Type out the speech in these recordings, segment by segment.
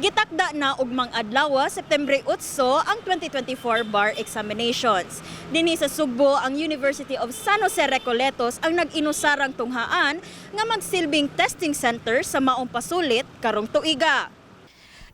Gitakda na ugmang adlaw September 8 ang 2024 bar examinations. Dinhi sa Sugbo ang University of San Jose Recoletos ang nag-inusarang tunghaan nga magsilbing testing center sa maong pasulit karong tuiga.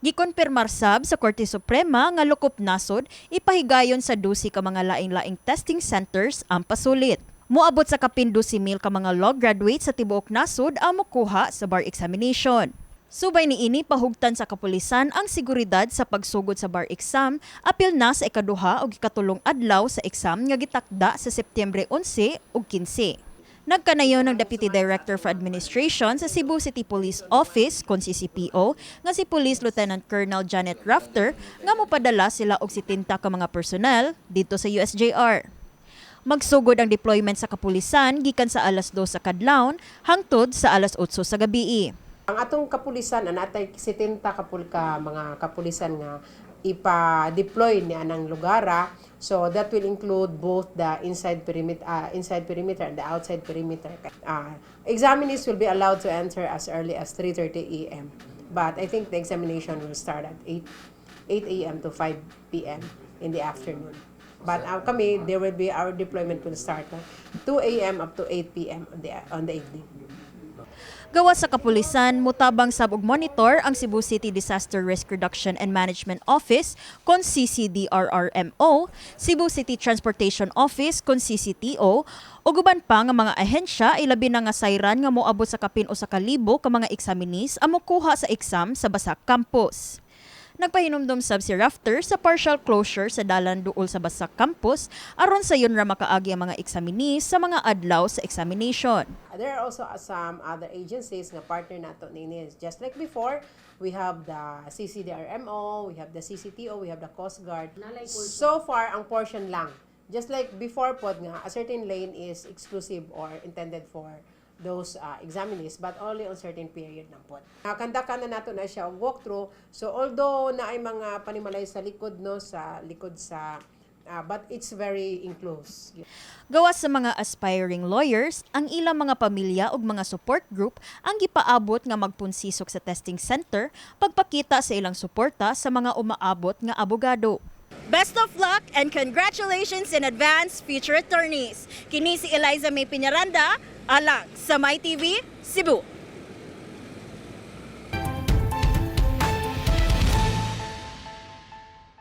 Gikonfirmar sab sa Korte Suprema nga lukop nasod ipahigayon sa dusi ka mga laing-laing testing centers ang pasulit. Moabot sa kapin 12,000 ka mga law graduates sa tibuok nasod ang mokuha sa bar examination. Subay ni ini pahugtan sa kapulisan ang seguridad sa pagsugod sa bar exam apil na sa ikaduha ug ikatulong adlaw sa exam nga gitakda sa Setyembre 11 ug 15. Nagkanayon ng Deputy Director for Administration sa Cebu City Police Office kon si CPO nga si Police Lieutenant Colonel Janet Rafter nga mopadala sila og 70 ka mga personnel dito sa USJR. Magsugod ang deployment sa kapulisan gikan sa alas 2 sa kadlawon hangtod sa alas 8 sa gabii. Ang atong kapulisan, anatay 70 kapul ka mga kapulisan nga ipa-deploy ni anang lugara. So that will include both the inside perimeter, uh, inside perimeter and the outside perimeter. Uh, examinees will be allowed to enter as early as 3:30 a.m. But I think the examination will start at 8 8 a.m. to 5 p.m. in the afternoon. But uh, kami, there will be our deployment will start uh, 2 a.m. up to 8 p.m. on the on the evening. Gawa sa kapulisan, mutabang sab og monitor ang Cebu City Disaster Risk Reduction and Management Office kon CCDRRMO, Cebu City Transportation Office kon CCTO, ug uban pa nga mga ahensya ilabi na nga sayran nga moabot sa kapin usa ka libo ka mga examinees ang mokuha sa exam sa Basak Campus. Nagpahinumdum sab si Rafter sa partial closure sa dalan duol sa Basak Campus aron sa yun ra makaagi ang mga examinees sa mga adlaw sa examination. There are also uh, some other agencies nga partner nato nini. Just like before, we have the CCDRMO, we have the CCTO, we have the Coast Guard. So far, ang portion lang. Just like before pod nga, a certain lane is exclusive or intended for those uh, examinees but only on certain period ng pod. Nakakandaka na nato na siya walkthrough. So although na ay mga panimalay sa likod no sa likod sa uh, but it's very enclosed. Gawas sa mga aspiring lawyers, ang ilang mga pamilya ug mga support group ang gipaabot nga magpunsisok sa testing center pagpakita sa ilang suporta sa mga umaabot nga abogado. Best of luck and congratulations in advance, future attorneys. Kini si Eliza May Piñaranda, alang sa My TV, Cebu.